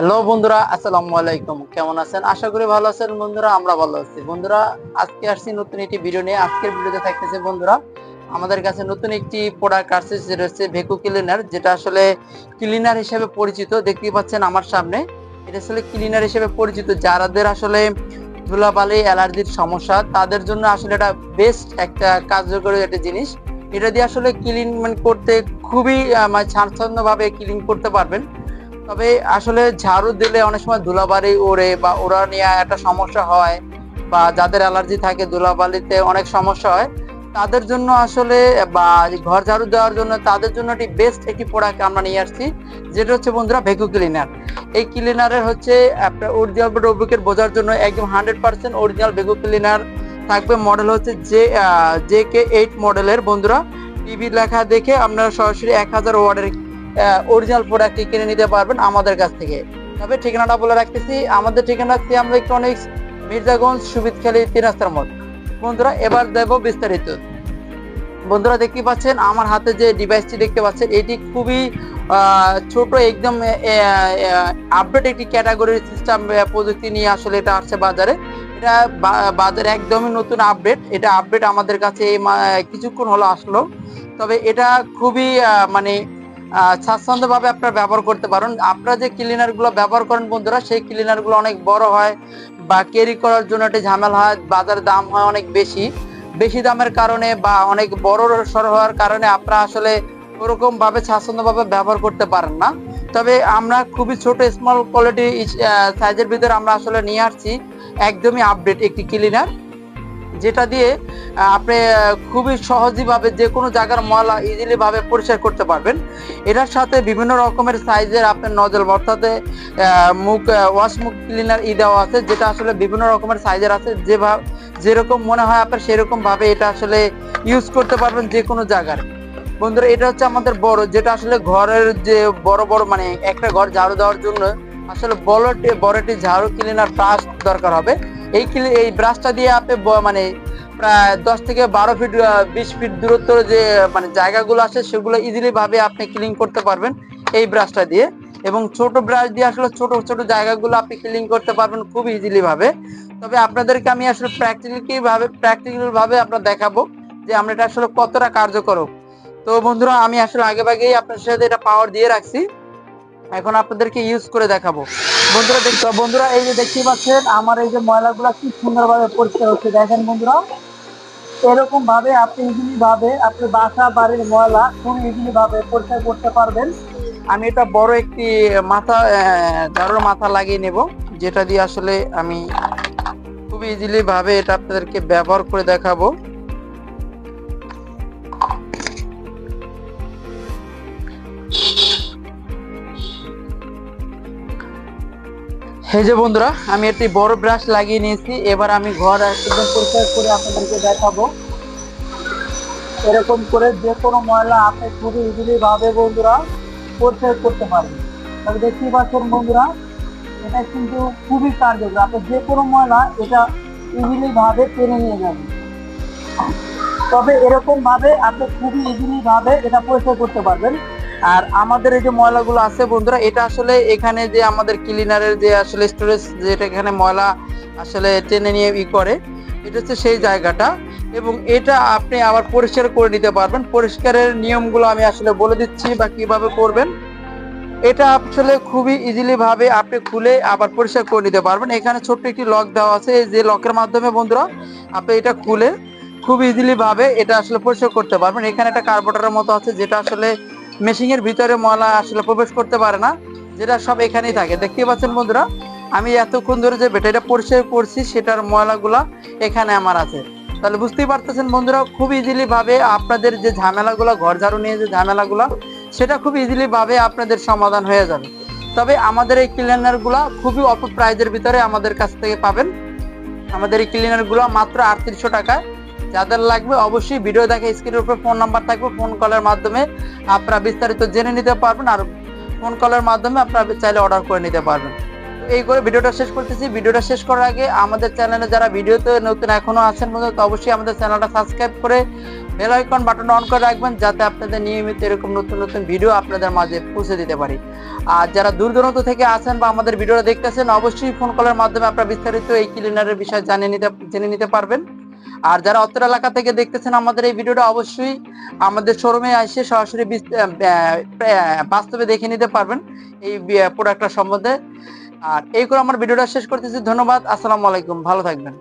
Hello বন্ধুরা, আসসালামু আলাইকুম। কেমন আছেন? আশা করি ভালো আছেন বন্ধুরা, আমরা ভালো আছি। বন্ধুরা, আজকে আসছি নতুন একটি ভিডিও নিয়ে। আজকের ভিডিওতে থাকতেছে বন্ধুরা, আমাদের কাছে নতুন একটি প্রোডাক্ট আসছে যেটা হচ্ছে ভেকু ক্লিনার যেটা আসলে ক্লিনার হিসেবে পরিচিত। দেখতেই পাচ্ছেন আমার সামনে, এটা আসলে ক্লিনার হিসেবে পরিচিত। যারাদের আসলে ধুলাবালি, অ্যালার্জির সমস্যা, তাদের জন্য আসলে এটা বেস্ট একটা কার্যকরী একটা জিনিস। এটা দিয়ে আসলে ক্লিন মানে করতে খুবই মানে স্বাচ্ছন্দ্যভাবে ক্লিন করতে পারবেন। তবে আসলে ঝাড়ু দিলে অনেক সময় ধুলাবালি ওড়ে বা ওরা নিয়ে একটা সমস্যা হয় বা যাদের অ্যালার্জি থাকে ধুলাবালিতে অনেক সমস্যা হয়, তাদের জন্য আসলে, বা ঘর ঝাড়ু দেওয়ার জন্য তাদের জন্য একটি বেস্ট একটি প্রোডাক্ট আমরা নিয়ে আসছি, যেটা হচ্ছে বন্ধুরা ভেকু ক্লিনার এই ক্লিনারের হচ্ছে আপনার অরিজিনাল রবিকের বোঝার জন্য একদম hundred percent original vacuum cleaner থাকবে মডেল হচ্ছে যে জে কে এইট মডেলের বন্ধুরা টিভি লেখা দেখে আপনারা সরাসরি এক হাজার ওয়ার্ডের অরিজিনাল প্রোডাক্টটি কিনে নিতে পারবেন আমাদের কাছ থেকে। তবে ঠিকানাটা বলে রাখতেছি, আমাদের ঠিকানা আমরা ইলেকট্রনিক্স মির্জাগঞ্জ সুবিদখালী তিন রাস্তার মোড়। বন্ধুরা, এবার দেব বিস্তারিত। বন্ধুরা, দেখতে পাচ্ছেন, আমার হাতে যে ডিভাইসটি দেখতে পাচ্ছেন, এটি খুবই ছোট, একদম আপডেট একটি ক্যাটাগরির সিস্টেম প্রযুক্তি নিয়ে আসলে এটা আসছে বাজারে। এটা বাজারে একদমই নতুন আপডেট এটা আপডেট আমাদের কাছে কিছুক্ষণ হলো আসলো। তবে এটা খুবই মানে স্বাচ্ছন্দ্যভাবে আপনারা ব্যবহার করতে পারেন। আপনারা যে ক্লিনারগুলো ব্যবহার করেন বন্ধুরা, সেই ক্লিনারগুলো অনেক বড় হয় বা ক্যারি করার জন্য একটা ঝামেলা হয়, বাজারে দাম হয় অনেক বেশি। বেশি দামের কারণে বা অনেক বড় সর হওয়ার কারণে আপনারা আসলে ওরকম ভাবে স্বাচ্ছন্দ্যভাবে ব্যবহার করতে পারেন না। তবে আমরা খুবই ছোট স্মল কোয়ালিটি সাইজের ভিতরে আমরা আসলে নিয়ে আসছি। একদমই আপডেট একটি ক্লিনার যেটা দিয়ে আপনি খুবই সহজই ভাবে যে কোনো জায়গার ময়লা ইজিলিভাবে পরিষ্কার করতে পারবেন। এটার সাথে বিভিন্ন রকমের সাইজের আপনার নজল অর্থাৎ মুখ ওয়াশ মুখ ক্লিনার ই দেওয়া আছে, যেটা আসলে বিভিন্ন রকমের সাইজের আছে। যেভাবে যেরকম মনে হয় আপনার সেরকমভাবে এটা আসলে ইউজ করতে পারবেন যে কোনো জায়গার। বন্ধুরা, এটা হচ্ছে আমাদের বড়, যেটা আসলে ঘরের যে বড় বড় মানে একটা ঘর ঝাড়ু দেওয়ার জন্য আসলে বড় বড় একটি ঝাড়ু ক্লিনার ব্রাশ দরকার হবে। এই এই ব্রাশটা দিয়ে আপনি মানে প্রায় দশ থেকে বারো ফিট বিশ ফিট দূরত্ব যে মানে জায়গাগুলো আছে, সেগুলো ইজিলি ভাবে আপনি ক্লিন করতে পারবেন এই ব্রাশটা দিয়ে। এবং ছোট ব্রাশ দিয়ে আসলে ছোট ছোট জায়গাগুলো আপনি ক্লিন করতে পারবেন খুব ইজিলি ভাবে। তবে আপনাদেরকে আমি আসলে প্র্যাকটিক্যালি ভাবে প্র্যাকটিক্যাল ভাবে আপনার দেখাবো যে আমরা এটা আসলে কতটা কার্যকর তো বন্ধুরা, আমি আসলে আগে ভাগেই আপনার সাথে এটা পাওয়ার দিয়ে রাখছি। এখন আপনাদেরকে ইউজ করে দেখাবো। বন্ধুরা, দেখতে বন্ধুরা, এই যে দেখতে পাচ্ছেন, আমার এই যে ময়লাগুলো কি সুন্দরভাবে পরিষ্কার হচ্ছে। দেখেন বন্ধুরা এরকম ভাবে আপনি ইজিলি ভাবে আপনি বাসা, বাড়ির ময়লা খুব ইজিলি ভাবে পরিষ্কার করতে পারবেন। আমি এটা বড় একটি মাথা ঝাড়ুর মাথা লাগিয়ে নেব, যেটা দিয়ে আসলে আমি খুব ইজিলি ভাবে এটা আপনাদেরকে ব্যবহার করে দেখাবো। এই যে বন্ধুরা, আমি একটি বড় ব্রাশ লাগিয়ে নিয়েছি। এবার আমি ঘর একদম পরিষ্কার করে আপনাদেরকে দেখাবো। এরকম করে যে কোনো ময়লা আপনি খুবই ইজিলি ভাবে বন্ধুরা পরিষ্কার করতে পারেন। তবে দেখতেই পাচ্ছেন বন্ধুরা, এটা কিন্তু খুবই কার্যকর। আপনি যে কোনো ময়লা এটা ইজিলি ভাবে টেনে নিয়ে যাবেন। তবে এরকম ভাবে আপনি খুবই ইজিলি ভাবে এটা পরিষ্কার করতে পারবেন। আর আমাদের এই যে ময়লাগুলো আছে বন্ধুরা, এটা আসলে এখানে যে আমাদের ক্লিনারের যে আসলে স্টোরেজ যেটা এখানে ময়লা আসলে টেনে নিয়ে ই করে, এটা হচ্ছে সেই জায়গাটা। এবং এটা আপনি আবার পরিষ্কার করে নিতে পারবেন। পরিষ্কারের নিয়মগুলো আমি আসলে বলে দিচ্ছি বা কীভাবে করবেন। এটা আসলে খুবই ইজিলি ভাবে আপনি খুলে আবার পরিষ্কার করে নিতে পারবেন। এখানে ছোট্ট একটি লক দেওয়া আছে। যে লকের মাধ্যমে বন্ধুরা, আপনি এটা খুলে খুব ইজিলি ভাবে এটা আসলে পরিষ্কার করতে পারবেন। এখানে একটা কার্বোটারের মতো আছে যেটা আসলে মেশিং এর ভিতরে ময়লা আসলে প্রবেশ করতে পারে না, যেটা সব এখানেই থাকে। দেখতে পাচ্ছেন বন্ধুরা, আমি এতক্ষণ ধরে যে ব্যাটারিটা পরিষ্কার করছি, সেটার ময়লাগুলা এখানে আমার আছে। তাহলে বুঝতেই পারতেছেন বন্ধুরা, খুব ইজিলি ভাবে আপনাদের যে ঝামেলাগুলো, ঘর ঝাড়ু নিয়ে যে ঝামেলাগুলো, সেটা খুব ইজিলি ভাবে আপনাদের সমাধান হয়ে যাবে। তবে আমাদের এই ক্লিনারগুলা খুবই অল্প প্রাইজের ভিতরে আমাদের কাছ থেকে পাবেন। আমাদের এই ক্লিনারগুলো মাত্র আটত্রিশশো টাকা যাদের লাগবে অবশ্যই ভিডিও দেখে স্ক্রিনের উপর ফোন নাম্বার থাকবে ফোন কলের মাধ্যমে আপনারা বিস্তারিত জেনে নিতে পারবেন আর ফোন কলের মাধ্যমে আপনারা চাইলে অর্ডার করে নিতে পারবেন। এই করে ভিডিওটা শেষ করতেছি। ভিডিওটা শেষ করার আগে আমাদের চ্যানেলে যারা ভিডিওতে নতুন এখনও আছেন তো অবশ্যই আমাদের চ্যানেলটা সাবস্ক্রাইব করে বেল আইকন বাটন অন করে রাখবেন, যাতে আপনাদের নিয়মিত এরকম নতুন নতুন ভিডিও আপনাদের মাঝে পৌঁছে দিতে পারি। আর যারা দূর দূরান্ত থেকে আছেন বা আমাদের ভিডিওটা দেখতেছেন, অবশ্যই ফোন কলের মাধ্যমে আপনারা বিস্তারিত এই ক্লিনারের বিষয়ে জানিয়ে নিতে, জেনে নিতে পারবেন। আর যারা অত্র এলাকা থেকে দেখতেছেন আমাদের এই ভিডিওটা অবশ্যই আমাদের শোরুমে এসে সরাসরি বাস্তবে দেখে নিতে পারবেন এই প্রোডাক্টটা সম্বন্ধে। আর এই করে আমার ভিডিওটা শেষ করতেছি। ধন্যবাদ। আসসালামু আলাইকুম। ভালো থাকবেন।